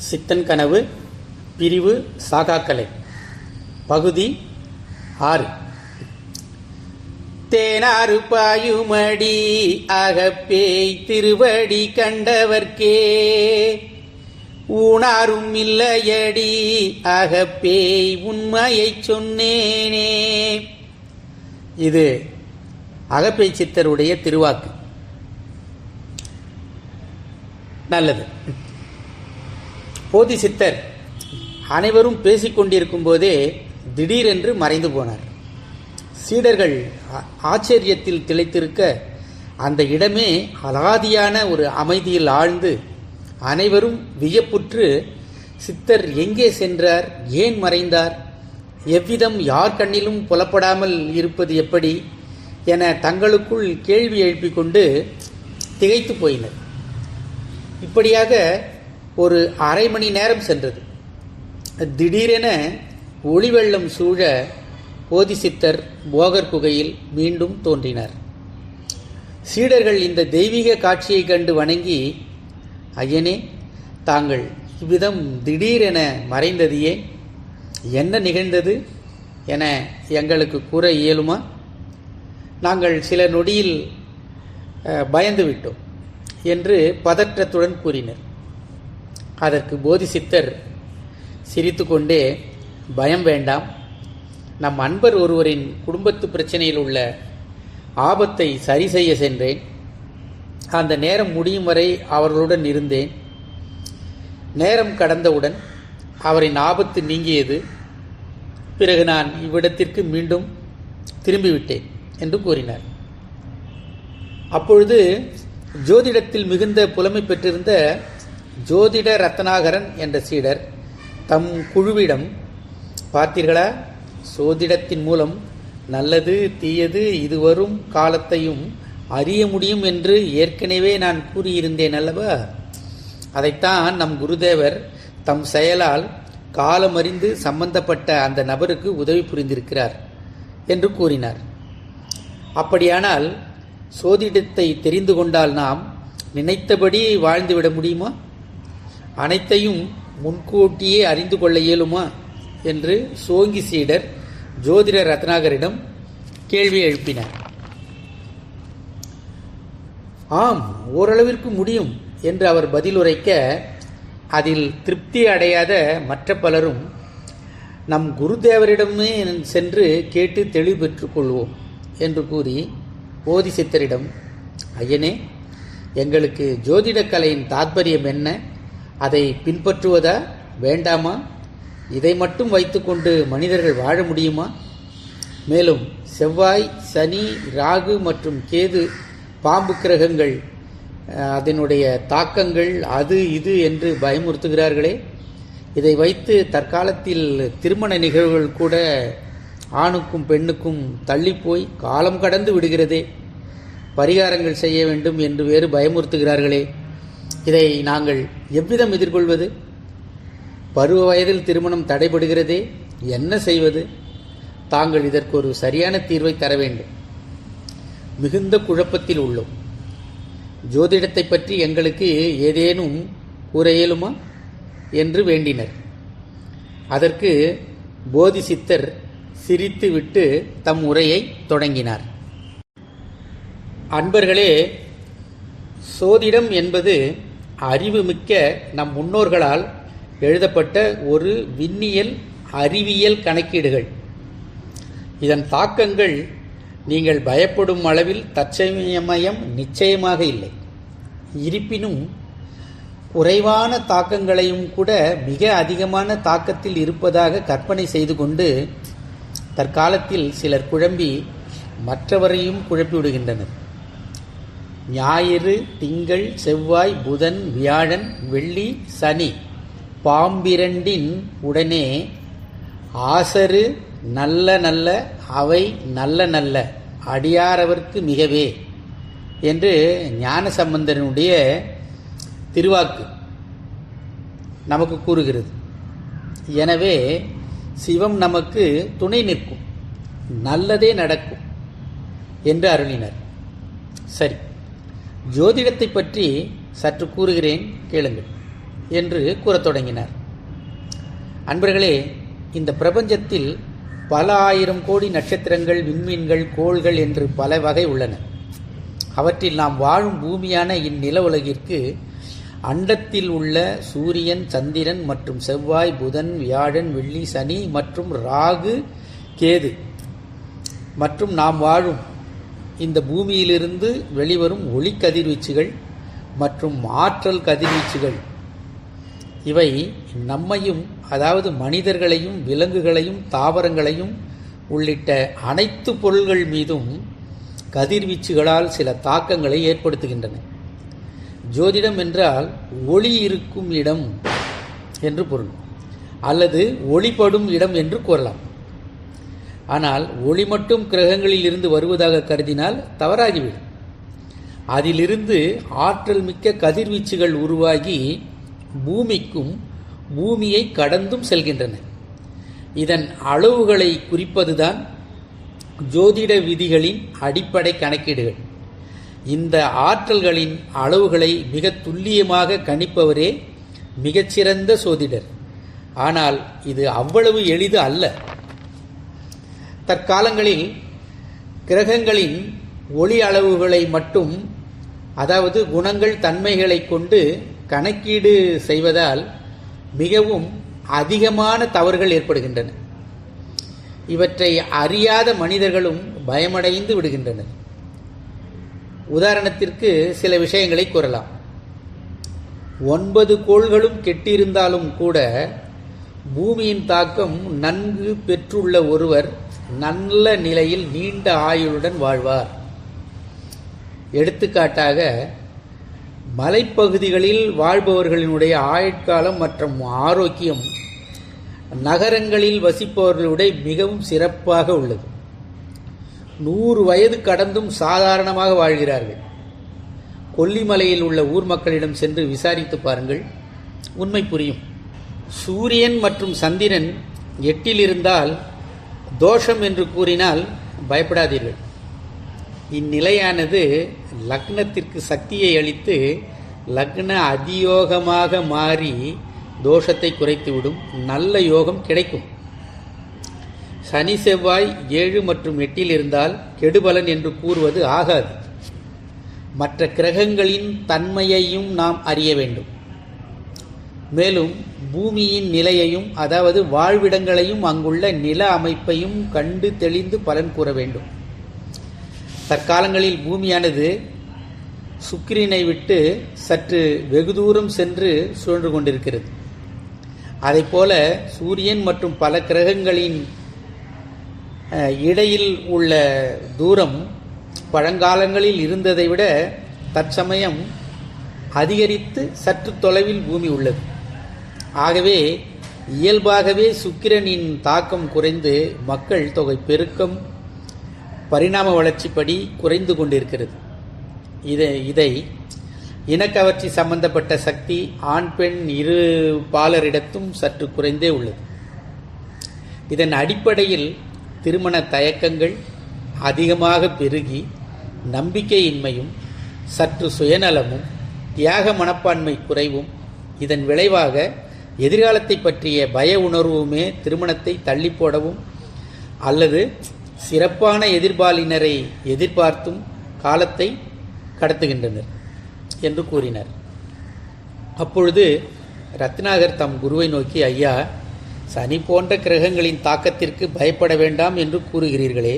சித்தன் கனவு பிரிவு சாகாக்கலை பகுதி ஆறு. தேனாறு பாயுமடி அகப்பேய் திருவடி கண்டவர்க்கே. ஊனாரும் இல்லையடி அகப்பேய் உண்மையைச் சொன்னேனே. இது அகப்பேய் சித்தருடைய திருவாக்கு. நல்லது. போதி சித்தர் அனைவரும் பேசிக்கொண்டிருக்கும் போதே திடீரென்று மறைந்து போனார். சீடர்கள் ஆ- ஆச்சரியத்தில் திளைத்திருக்க அந்த இடமே அலாதியான ஒரு அமைதியில் ஆழ்ந்து அனைவரும் வியப்புற்று சித்தர் எங்கே சென்றார்? ஏன் மறைந்தார்? எவ்விதம் யார் கண்ணிலும் புலப்படாமல் இருப்பது எப்படி? என தங்களுக்குள் கேள்வி எழுப்பிக்கொண்டு திகைத்து போயினர். இப்படியாக ஒரு அரை மணி நேரம் சென்றது. திடீரென ஒளிவெள்ளம் சூழ போதிசித்தர் போகர் குகையில் மீண்டும் தோன்றினார். சீடர்கள் இந்த தெய்வீக காட்சியைக் கண்டு வணங்கி ஐயனே தாங்கள் இவ்விதம் திடீரென மறைந்ததையே என்ன நிகழ்ந்தது என எங்களுக்கு கூற இயலுமா? நாங்கள் சில நொடியில் பயந்து விட்டோம் என்று பதற்றத்துடன் கூறினர். அதற்கு போதிசித்தர் சிரித்துக்கொண்டே பயம் வேண்டாம். நம் அன்பர் ஒருவரின் குடும்பத்து பிரச்சனையில் உள்ள ஆபத்தை சரி செய்ய சென்றேன். அந்த நேரம் முடியும் வரை அவர்களுடன் இருந்தேன். நேரம் கடந்தவுடன் அவரின் ஆபத்து நீங்கியது. பிறகு நான் இவ்விடத்திற்கு மீண்டும் திரும்பிவிட்டேன் என்று கூறினார். அப்பொழுது ஜோதிடத்தில் மிகுந்த புலமை பெற்றிருந்த ஜோதிட ரத்னாகரன் என்ற சீடர் தம் குழுவிடம் பார்த்தீர்களா? சோதிடத்தின் மூலம் நல்லது தீயது இது வரும் காலத்தையும் அறிய முடியும் என்று ஏற்கனவே நான் கூறியிருந்தேன் அல்லவா? அதைத்தான் நம் குருதேவர் தம் செயலால் காலமறிந்து சம்பந்தப்பட்ட அந்த நபருக்கு உதவி புரிந்திருக்கிறார் என்று கூறினார். அப்படியானால் சோதிடத்தை தெரிந்து கொண்டால் நாம் நினைத்தபடி வாழ்ந்துவிட முடியுமா? அனைத்தையும் முன்கூட்டியே அறிந்து கொள்ள இயலுமா? என்று சோங்கி சீடர் ஜோதிட ரத்னாகரிடம் கேள்வி எழுப்பினார். ஆம் ஓரளவிற்கு முடியும் என்று அவர் பதிலுரைக்க அதில் திருப்தி அடையாத மற்ற பலரும் நம் குருதேவரிடமே சென்று கேட்டு தெளிவு பெற்றுக்கொள்வோம் என்று கூறி போதிசித்தரிடம் ஐயனே எங்களுக்கு ஜோதிடக் கலையின் தாத்பரியம் என்ன? அதை பின்பற்றுவதா வேண்டாமா? இதை மட்டும் வைத்துக்கொண்டு மனிதர்கள் வாழ முடியுமா? மேலும் செவ்வாய் சனி ராகு மற்றும் கேது பாம்பு கிரகங்கள் அதனுடைய தாக்கங்கள் அது இது என்று பயமுறுத்துகிறார்களே. இதை வைத்து தற்காலத்தில் திருமண நிகழ்வுகள் கூட ஆணுக்கும் பெண்ணுக்கும் தள்ளிப்போய் காலம் கடந்து விடுகிறதே. பரிகாரங்கள் செய்ய வேண்டும் என்று வேறு பயமுறுத்துகிறார்களே. இதை நாங்கள் எவ்விதம் எதிர்கொள்வது? பருவ வயதில் திருமணம் தடைபடுகிறதே என்ன செய்வது? தாங்கள் இதற்கு ஒரு சரியான தீர்வை தர வேண்டும். மிகுந்த குழப்பத்தில் உள்ளோம். ஜோதிடத்தை பற்றி எங்களுக்கு ஏதேனும் கூற இயலுமா? என்று வேண்டினர். அதற்கு போதிசித்தர் சிரித்துவிட்டு தம் உரையை தொடங்கினார். அன்பர்களே சோதிடம் என்பது அறிவுமிக்க நம் முன்னோர்களால் எழுதப்பட்ட ஒரு விண்ணியல் அறிவியல் கணக்கீடுகள். இதன் தாக்கங்கள் நீங்கள் பயப்படும் அளவில் தற்சமயம் நிச்சயமாக இல்லை. இருப்பினும் குறைவான தாக்கங்களையும் கூட மிக அதிகமான தாக்கத்தில் இருப்பதாக கற்பனை செய்து கொண்டு தற்காலத்தில் சிலர் குழம்பி மற்றவரையும் குழப்பிவிடுகின்றனர். ஞாயிறு திங்கள் செவ்வாய் புதன் வியாழன் வெள்ளி சனி. பாம்பிரண்டின் உடனே ஆசரு நல்ல நல்ல அவை நல்ல நல்ல அடியாரவர்க்கு மிகவே என்று ஞான சம்பந்தனுடைய திருவாக்கு நமக்கு கூறுகிறது. எனவே சிவம் நமக்கு துணை நிற்கும். நல்லதே நடக்கும் என்று அருளினர். சரி. ஜோதிடத்தை பற்றி சற்று கூறுகிறேன் கேளுங்கள் என்று கூறத் தொடங்கினார். அன்பர்களே இந்த பிரபஞ்சத்தில் பல ஆயிரம் கோடி நட்சத்திரங்கள் விண்மீன்கள் கோள்கள் என்று பல வகை உள்ளன. அவற்றில் நாம் வாழும் பூமியான இந்நில உலகிற்கு அண்டத்தில் உள்ள சூரியன் சந்திரன் மற்றும் செவ்வாய் புதன் வியாழன் வெள்ளி சனி மற்றும் ராகு கேது. மற்றும் நாம் வாழும் இந்த பூமியிலிருந்து வெளிவரும் ஒளி கதிர்வீச்சுகள் மற்றும் ஆற்றல் கதிர்வீச்சுகள். இவை நம்மையும் அதாவது மனிதர்களையும் விலங்குகளையும் தாவரங்களையும் உள்ளிட்ட அனைத்து பொருள்கள் மீதும் கதிர்வீச்சுகளால் சில தாக்கங்களை ஏற்படுத்துகின்றன. ஜோதிடம் என்றால் ஒளி இருக்கும் இடம் என்று பொருள். அல்லது ஒளிப்படும் இடம் என்று கூறலாம். ஆனால் ஒளி மட்டும் கிரகங்களில் இருந்து வருவதாக கருதினால் தவறாகிவிடும். அதிலிருந்து ஆற்றல் மிக்க கதிர்வீச்சுகள் உருவாகி பூமிக்கும் பூமியை கடந்தும் செல்கின்றன. இதன் அளவுகளை குறிப்பதுதான் ஜோதிட விதிகளின் அடிப்படை கணக்கீடுகள். இந்த ஆற்றல்களின் அளவுகளை மிக துல்லியமாக கணிப்பவரே மிகச்சிறந்த சோதிடர் ஆனால் இது அவ்வளவு எளிது அல்ல. தற்காலங்களில் கிரகங்களின் ஒளி அளவுகளை மட்டும் அதாவது குணங்கள் தன்மைகளை கொண்டு கணக்கீடு செய்வதால் மிகவும் அதிகமான தவறுகள் ஏற்படுகின்றன. இவற்றை அறியாத மனிதர்களும் பயமடைந்து விடுகின்றனர். உதாரணத்திற்கு சில விஷயங்களை கூறலாம். ஒன்பது கோள்களும் கெட்டியிருந்தாலும் கூட பூமியின் தாக்கம் நன்கு பெற்றுள்ள ஒருவர் நல்ல நிலையில் நீண்ட ஆயுளுடன் வாழ்வார். எடுத்துக்காட்டாக மலைப்பகுதிகளில் வாழ்பவர்களினுடைய ஆயுட்காலம் மற்றும் ஆரோக்கியம் நகரங்களில் வசிப்பவர்களுடைய மிகவும் சிறப்பாக உள்ளது. நூறு வயது கடந்தும் சாதாரணமாக வாழ்கிறார்கள். கொல்லிமலையில் உள்ள ஊர் மக்களிடம் சென்று விசாரித்து பாருங்கள். உண்மை புரியும். சூரியன் மற்றும் சந்திரன் எட்டில் இருந்தால் தோஷம் என்று கூறினால் பயப்படாதீர்கள். இந்நிலையானது லக்னத்திற்கு சக்தியை அளித்து லக்ன அதியோகமாக மாறி தோஷத்தை குறைத்துவிடும். நல்ல யோகம் கிடைக்கும். சனி செவ்வாய் ஏழு மற்றும் எட்டில் இருந்தால் கெடுபலன் என்று கூறுவது ஆகாது. மற்ற கிரகங்களின் தன்மையையும் நாம் அறிய வேண்டும். மேலும் பூமியின் நிலையையும் அதாவது வாழ்விடங்களையும் அங்குள்ள நில அமைப்பையும் கண்டு தெளிந்து பலன் கூற வேண்டும். தற்காலங்களில் பூமியானது சுக்கிரனை விட்டு சற்று வெகு தூரம் சென்று சுழன்று கொண்டிருக்கிறது. அதைப்போல சூரியன் மற்றும் பல கிரகங்களின் இடையில் உள்ள தூரம் பழங்காலங்களில் இருந்ததை விட தற்சமயம் அதிகரித்து சற்று தொலைவில் பூமி உள்ளது. ஆகவே இயல்பாகவே சுக்கிரனின் தாக்கம் குறைந்து மக்கள் தொகை பெருக்கம் பரிணாம வளர்ச்சிப்படி குறைந்து கொண்டிருக்கிறது. இதை இதை இனக்கவர்ச்சி சம்பந்தப்பட்ட சக்தி ஆண் பெண் இரு பாலரிடத்தும் சற்று குறைந்தே உள்ளது. இதன் அடிப்படையில் திருமண தயக்கங்கள் அதிகமாக பெருகி நம்பிக்கையின்மையும் சற்று சுயநலமும் தியாக மனப்பான்மை குறைவும் இதன் விளைவாக எதிர்காலத்தை பற்றிய பய உணர்வுமே திருமணத்தை தள்ளி போடவும் அல்லது சிறப்பான எதிர்பாலினரை எதிர்பார்த்தும் காலத்தை கடத்துகின்றனர் என்று கூறினர். அப்பொழுது ரத்னாகர் தம் குருவை நோக்கி ஐயா சனி போன்ற கிரகங்களின் தாக்கத்திற்கு பயப்பட வேண்டாம் என்று கூறுகிறீர்களே.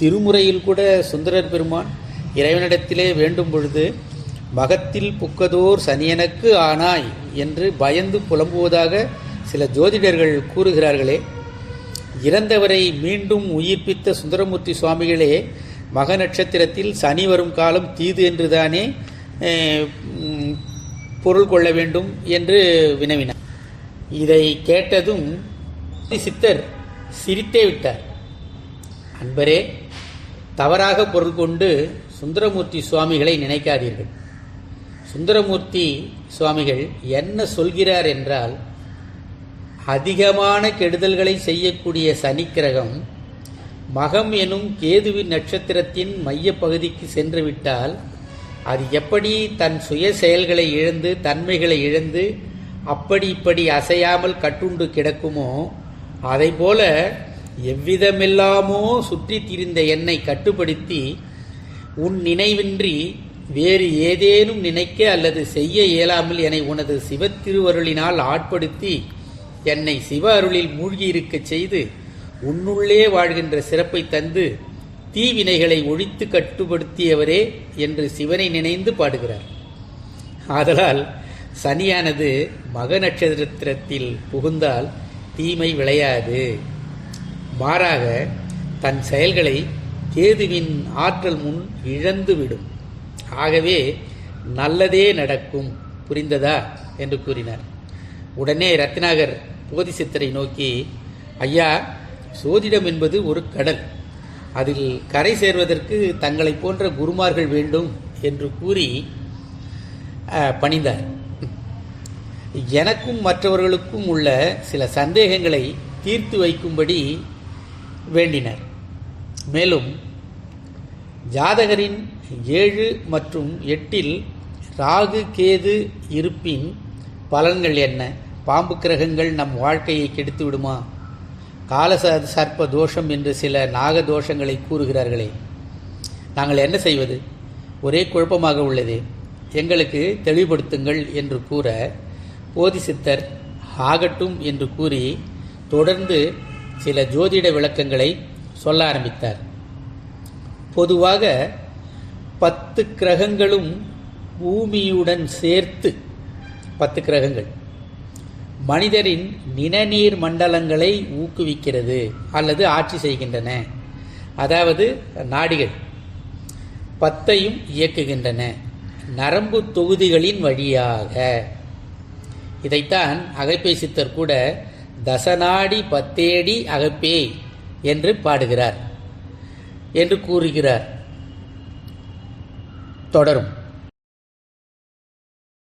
திருமுறையில் கூட சுந்தரர் பெருமான் இறைவனிடத்திலே வேண்டும் பொழுது மகத்தில் புக்கதோர் சனியனுக்கு ஆனாய் என்று பயந்து புலம்புவதாக சில ஜோதிடர்கள் கூறுகிறார்களே. இறந்தவரை மீண்டும் உயிர்ப்பித்த சுந்தரமூர்த்தி சுவாமிகளே மக நட்சத்திரத்தில் சனி வரும் காலம் தீது என்றுதானே பொருள் கொள்ள வேண்டும் என்று வினவினார். இதை கேட்டதும் சித்தர் சிரித்தே விட்டார். அன்பரே தவறாக பொருள் கொண்டு சுந்தரமூர்த்தி சுவாமிகளை நினைக்காதீர்கள். சுந்தரமூர்த்தி சுவாமிகள் என்ன சொல்கிறார் என்றால் அதிகமான கெடுதல்களை செய்யக்கூடிய சனிக்கிரகம் மகம் எனும் கேதுவின் நட்சத்திரத்தின் மையப் பகுதிக்கு சென்று விட்டால் அது எப்படி தன் சுய செயல்களை இழந்து தன்மைகளை இழந்து அப்படி இப்படி அசையாமல் கட்டுண்டு கிடக்குமோ அதைப்போல எவ்விதமெல்லாமோ சுற்றித் திரிந்த என்னை கட்டுப்படுத்தி உன் நினைவின்றி வேறு ஏதேனும் நினைக்க அல்லது செய்ய இயலாமல் என்னை உனது சிவத்திருவருளினால் ஆட்படுத்தி என்னை சிவ அருளில் மூழ்கியிருக்கச் செய்து உன்னுள்ளே வாழ்கின்ற சிறப்பை தந்து தீவினைகளை ஒழித்து கட்டுப்படுத்தியவரே என்று சிவனை நினைந்து பாடுகிறார். ஆதலால் சனியானது மக நட்சத்திரத்தில் புகுந்தால் தீமை விளையாது. மாறாக தன் செயல்களை கேதுவின் ஆற்றல் முன் இழந்துவிடும். ஆகவே நல்லதே நடக்கும். புரிந்ததா? என்று கூறினார். உடனே ரத்னாகர் போதிசித்தரை நோக்கி ஐயா சோதிடம் என்பது ஒரு கடல். அதில் கரை சேர்வதற்கு தங்களை போன்ற குருமார்கள் வேண்டும் என்று கூறி பணிந்தார். எனக்கும் மற்றவர்களுக்கும் உள்ள சில சந்தேகங்களை தீர்த்து வைக்கும்படி வேண்டினர். மேலும் ஜாதகரின் ஏழு மற்றும் எட்டில் ராகு கேது இருப்பின் பலன்கள் என்ன? பாம்பு கிரகங்கள் நம் வாழ்க்கையை கெடுத்து விடுமா? கால சர்ப்ப தோஷம் என்று சில நாக தோஷங்களை கூறுகிறார்களே. நாங்கள் என்ன செய்வது? ஒரே குழப்பமாக உள்ளது. எங்களுக்கு தெளிவுபடுத்துங்கள் என்று கூற போதிசித்தர் ஆகட்டும் என்று கூறி தொடர்ந்து சில ஜோதிட விளக்கங்களை சொல்ல ஆரம்பித்தார். பொதுவாக பத்து கிரகங்களும் பூமியுடன் சேர்த்து பத்து கிரகங்கள். மனிதரின் நிணநீர் மண்டலங்களை ஊக்குவிக்கிறது அல்லது ஆட்சி செய்கின்றன. அதாவது நாடிகள் பத்தையும் இயக்குகின்றன. நரம்பு தொகுதிகளின் வழியாக. இதைத்தான் அகைப்பை சித்தர் கூட தசநாடி பத்தேடி அகப்பே என்று பாடுகிறார் என்று கூறுகிறார். தொடரும்.